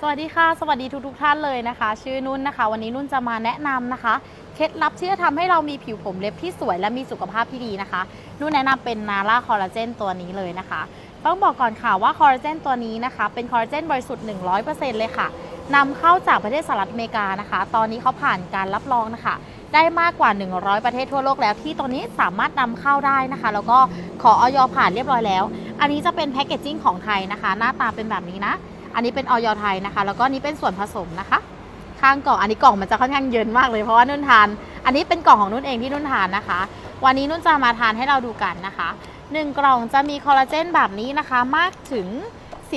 สวัสดีค่ะ สวัสดีทุกทกท่านเลยนะคะ ชื่อนุ่นนะคะ วันนี้นุ่นจะมาแนะนำนะคะ เคล็ดลับที่จะทำให้เรามีผิวผมเล็บที่สวยและมีสุขภาพที่ดีนะคะ นุ่นแนะนำเป็นนาร่าคอลลาเจนตัวนี้เลยนะคะ ต้องบอกก่อนค่ะว่าคอลลาเจนตัวนี้นะคะ เป็นคอลลาเจนบริสุทธิ์ 100%เลยค่ะนำเข้าจากประเทศสหรัฐอเมริกานะคะ ตอนนี้เขาผ่านการรับรองนะคะ ได้มากกว่า 100 ประเทศทั่วโลกแล้วที่ตัวนี้สามารถนำเข้าได้นะคะ แล้วก็ขอออยผ่านเรียบร้อยแล้ว อันนี้จะเป็นแพคเกจจิ้งของไทยนะคะ หน้าตาเป็นแบบนี้นะ อันนี้เป็นออยไทยนะคะ แล้วก็นี่เป็นส่วนผสมนะคะ ข้างกล่องอันนี้กล่องมันจะค่อนข้างเยินมากเลยเพราะว่านุ่นทาน อันนี้เป็นกล่องของนุ่นเองที่นุ่นทานนะคะ วันนี้นุ่นจะมาทานให้เราดูกันนะคะหนึ่งกล่องจะมีคอลลาเจนแบบนี้นะคะมากถึง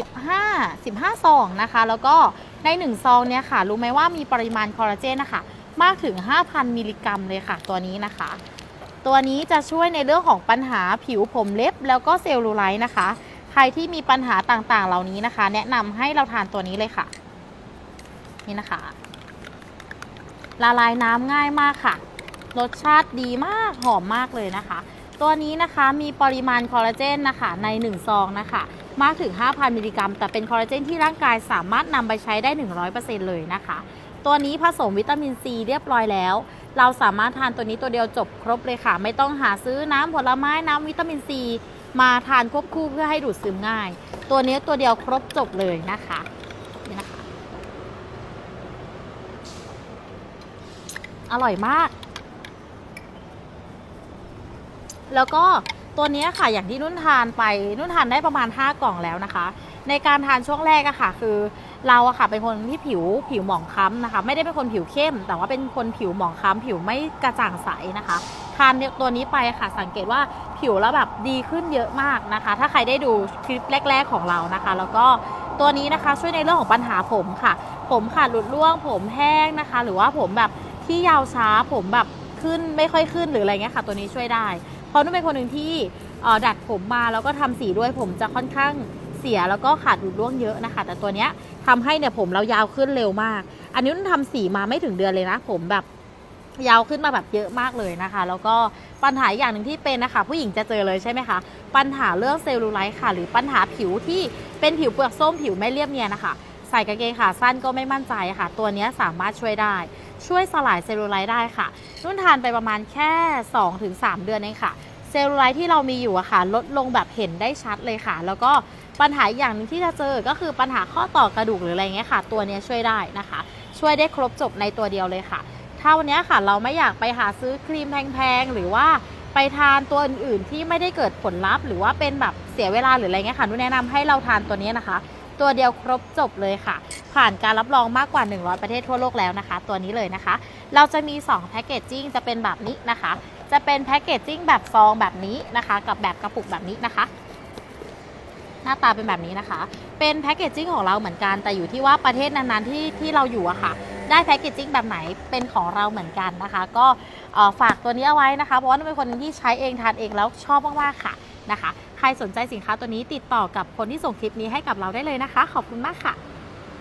15 15ซองนะคะ แล้วก็ใน1ซองเนี่ยค่ะ รู้ไหมว่ามีปริมาณคอลลาเจนนะคะมากถึง 5,000 มิลลิกรัมเลยค่ะ ตัวนี้นะคะ ตัวนี้จะช่วยในเรื่องของปัญหาผิวผมเล็บแล้วก็เซลลูไลท์นะคะ รที่มีปัญหาต่างๆ เหล่านี้นะคะ แนะนำให้เราทานตัวนี้เลยค่ะ นี่นะคะ ละลายน้ำง่ายมากค่ะ รสชาติดีมากหอมมากเลยนะคะ ตัวนี้นะคะมีปริมาณคอลลาเจนนะคะใน 1 ซองนะคะมากถึง 5,000 มิลลิกรัม แต่เป็นคอลลาเจนที่ร่างกายสามารถนำไปใช้ได้ 100%เลยนะคะ ตัวนี้ผสมวิตามินซีเรียบร้อยแล้ว เราสามารถทานตัวนี้ตัวเดียวจบครบเลยค่ะ ไม่ต้องหาซื้อน้ำผลไม้น้ำวิตามินซี มาทานควบคู่เพื่อให้ดูดซึมง่าย ตัวนี้ตัวเดียวครบจบเลยนะคะนี่นะคะ อร่อยมาก แล้วก็ตัวนี้ค่ะอย่างที่นุ่นทานไปนุ่นทานได้ประมาณ 5 กล่องแล้วนะคะ ในการทานช่วงแรกอะค่ะ คือเราอะค่ะเป็นคนที่ผิวผิวหมองคล้ำนะคะ ไม่ได้เป็นคนผิวเข้ม แต่ว่าเป็นคนผิวหมองคล้ำผิวไม่กระจ่างใสนะคะ ทานตัวนี้ไปค่ะ สังเกตว่าผิวแล้วแบบดีขึ้นเยอะมากนะคะ ถ้าใครได้ดูคลิปแรก ๆของเรานะคะ แล้วก็ตัวนี้นะคะช่วยในเรื่องของปัญหาผมค่ะ ผมขาดหลุดร่วงผมแห้งนะคะ หรือว่าผมแบบที่ยาวช้าผมแบบขึ้นไม่ค่อยขึ้นหรืออะไรเงี้ยค่ะ ตัวนี้ช่วยได้ เพราะนุ่นเป็นคนหนึ่งที่ดัดผมมาแล้วก็ทำสีด้วยผมจะค่อนข้างเสียแล้วก็ขาดหลุดร่วงเยอะนะคะ แต่ตัวเนี้ยทำให้เนี่ยผมเรายาวขึ้นเร็วมาก อันนี้นุ่นทำสีมาไม่ถึงเดือนเลยนะ ผมแบบ ยาวขึ้นมาแบบเยอะมากเลยนะคะ แล้วก็ปัญหาอย่างหนึ่งที่เป็นนะคะ ผู้หญิงจะเจอเลยใช่ไหมคะ ปัญหาเรื่องเซลลูไลท์ค่ะ หรือปัญหาผิวที่เป็นผิวเปลือกส้มผิวไม่เรียบเนียนนะคะใส่กางเกงขาสั้นก็ไม่มั่นใจค่ะ ตัวนี้สามารถช่วยได้ ช่วยสลายเซลลูไลท์ได้ค่ะ นุ่นทานไปประมาณแค่ 2-3 เดือนเองค่ะ เซลลูไลท์ที่เรามีอยู่อะค่ะ ลดลงแบบเห็นได้ชัดเลยค่ะ แล้วก็ปัญหาอย่างหนึงที่จะเจอก็คือปัญหาข้อต่อกระดูกหรืออะไรเงี้ยค่ะ ตัวนี้ช่วยได้นะคะ ช่วยได้ครบจบในตัวเดียวเลยค่ะ ถ้าวันนี้ค่ะเราไม่อยากไปหาซื้อครีมแพงๆ หรือว่าไปทานตัวอื่นๆที่ไม่ได้เกิดผลลัพธ์ หรือว่าเป็นแบบเสียเวลาหรืออะไรเงี้ยค่ะนุแนะนำให้เราทานตัวนี้นะคะ ตัวเดียวครบจบเลยค่ะ ผ่านการรับรองมากกว่า 100 ประเทศทั่วโลกแล้วนะคะ ตัวนี้เลยนะคะ เราจะมี2แพคเกจจิ้งจะเป็นแบบนี้นะคะ จะเป็นแพคเกจจิ้งแบบซองแบบนี้นะคะ กับแบบกระปุกแบบนี้นะคะหน้าตาเป็นแบบนี้นะคะ เป็นแพคเกจจิ้งของเราเหมือนกัน แต่อยู่ที่ว่าประเทศนั้นๆที่ที่เราอยู่อะค่ะ ได้แพคเกจจิ้งแบบไหนเป็นของเราเหมือนกันนะคะ ก็ฝากตัวนี้เอาไว้นะคะ เพราะว่านุ่นเป็นคนที่ใช้เองทานเองแล้วชอบมากๆค่ะนะคะ ใครสนใจสินค้าตัวนี้ติดต่อกับคนที่ส่งคลิปนี้ให้กับเราได้เลยนะคะ ขอบคุณมากค่ะ